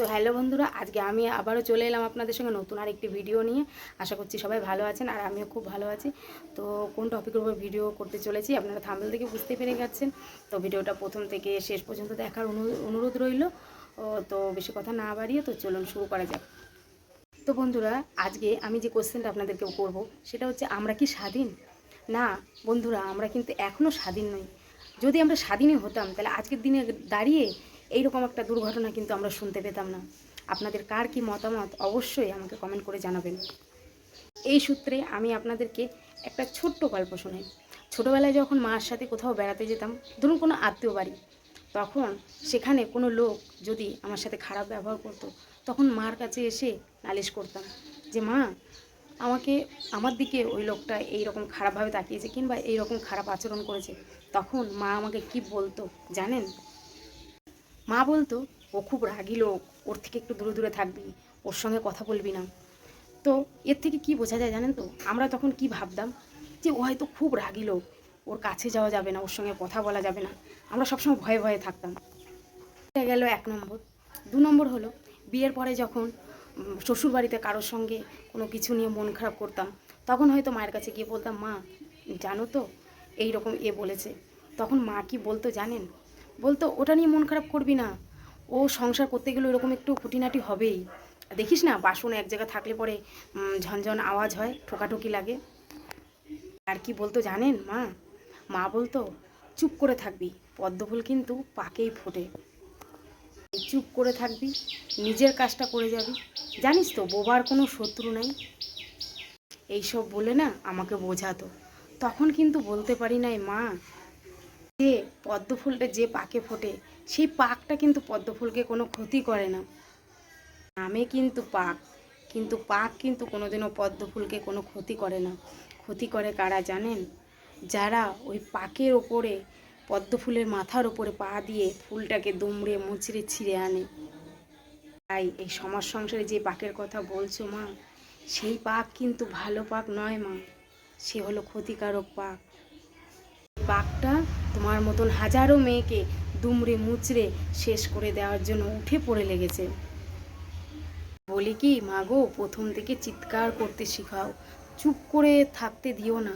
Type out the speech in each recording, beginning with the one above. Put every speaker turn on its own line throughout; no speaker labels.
তো হ্যালো বন্ধুরা, আজকে আমি আবারও চলে এলাম আপনাদের সঙ্গে নতুন আর একটি ভিডিও নিয়ে। আশা করছি সবাই ভালো আছেন আর আমিও খুব ভালো আছি। তো কোন টপিকের উপর ভিডিও করতে চলেছি আপনারা থাম্বেল থেকে বুঝতে পেরে গেছেন। তো ভিডিওটা প্রথম থেকে শেষ পর্যন্ত দেখার অনু- অনুরোধ রইল। তো বেশি কথা না বাড়িয়ে তো চলুন শুরু করা যাক। তো বন্ধুরা, আজকে আমি যে কোশ্চেনটা আপনাদেরকে করব, সেটা হচ্ছে, আমরা কি স্বাধীন? না, বন্ধুরা, আমরা কিন্তু এখনও স্বাধীন নই। যদি আমরা স্বাধীনই হতাম, তাহলে আজকের দিনে দাঁড়িয়ে এইরকম একটা দুর্ঘটনা কিন্তু আমরা শুনতে পেতাম না। আপনাদের কার কি মতামত অবশ্যই আমাকে কমেন্ট করে জানাবেন। এই সূত্রে আমি আপনাদেরকে একটা ছোট্ট গল্প শোনাই। ছোটোবেলায় যখন মার সাথে কোথাও বেড়াতে যেতাম, ধরুন কোনো আত্মীয় বাড়ি, তখন সেখানে কোনো লোক যদি আমার সাথে খারাপ ব্যবহার করতো, তখন মার কাছে এসে নালিশ করতাম যে, মা, আমাকে, আমার দিকে ওই লোকটা এই রকম খারাপভাবে তাকিয়েছে কিংবা এই রকম খারাপ আচরণ করেছে। তখন মা আমাকে কি বলতো জানেন? মা বলতো ও খুব রাগী লোক ওর থেকে একটু দূরে দূরে থাকবি ওর সঙ্গে কথা বলবি না। তো এর থেকে কি বোঝা যায় জানেন তো? আমরা তখন কি ভাবতাম যে ও হয়তো খুব রাগী লোক ওর কাছে যাওয়া যাবে না ওর সঙ্গে কথা বলা যাবে না। আমরা সবসময় ভয়ে ভয়ে থাকতাম। এটা গেল এক নম্বর। দু নম্বর হলো বিয়ের পরে যখন উম, শ্বশুরবাড়িতে কারোর সঙ্গে কোনো কিছু নিয়ে মন খারাপ করতাম তখন হয়তো মায়ের কাছে গিয়ে বলতাম মা জানো তো এই রকম এ বলেছে। তখন মা কি বলতো জানেন? বলতো, ওটা নিয়ে মন খারাপ করবি না। ও সংসার করতে গেলে ওরকম একটু খুঁটিনাটি হবেই। দেখিস না, বাসন এক জায়গায় থাকলে পরে ঝনঝন আওয়াজ হয়, ঠোকাঠুকি লাগে। আর কি বলতো জানেন, মা? মা বলতো, চুপ করে থাকবি। পদ্মফুল কিন্তু পাকেই ফোটে। চুপ করে থাকবি, নিজের কাজটা করে যাবি। জানিস তো, বোবার কোনো শত্রু নাই। এইসব বলে না আমাকে বোঝাতো। তখন কিন্তু বলতে পারি নাই, মা যে পদ্ম ফুলটা যে পাকে ফোটে, সেই পাকটা কিন্তু পদ্ম ফুলকে কোনো ক্ষতি করে না। নামে কিন্তু পাক কিন্তু পাক কিন্তু কোনোদিনও পদ্ম ফুলকে কোনো ক্ষতি করে না। ক্ষতি করে কারা জানেন? যারা ওই পাকের ওপরে পদ্ম ফুলের মাথার ওপরে পা দিয়ে ফুলটাকে দুমড়ে মুচড়ে ছিঁড়ে আনে। তাই এই সমাজ সংসারে যে পাকের কথা বলছো মা, সেই পাক কিন্তু ভালো পাক নয় মা। সে হলো ক্ষতিকারক পাক। পাকটা তোমার মতন হাজারো মেয়েকে দুমড়ে মুচড়ে শেষ করে দেওয়ার জন্য উঠে পড়ে লেগেছে। বলি কি মাগো প্রথম থেকে চিৎকার করতে শেখাও। চুপ করে থাকতে দিও না।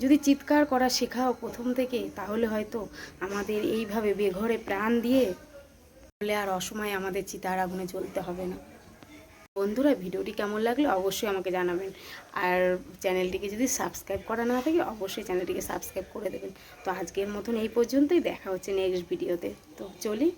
যদি চিৎকার করা শেখাও প্রথম থেকে, তাহলে হয়তো আমাদের এইভাবে বেঘরে প্রাণ দিয়ে তাহলে আর অসময়ে আমাদের চিতার আগুনে চলতে হবে না। বন্ধুরা ভিডিওটি কেমন লাগল অবশ্যই আমাকে জানাবেন। আর চ্যানেলটিকে যদি সাবস্ক্রাইব করা না থাকে অবশ্যই চ্যানেলটিকে সাবস্ক্রাইব করে দেবেন। তো আজকের মতন এই পর্যন্তই, দেখা হচ্ছে নেক্সট ভিডিওতে তো চলি।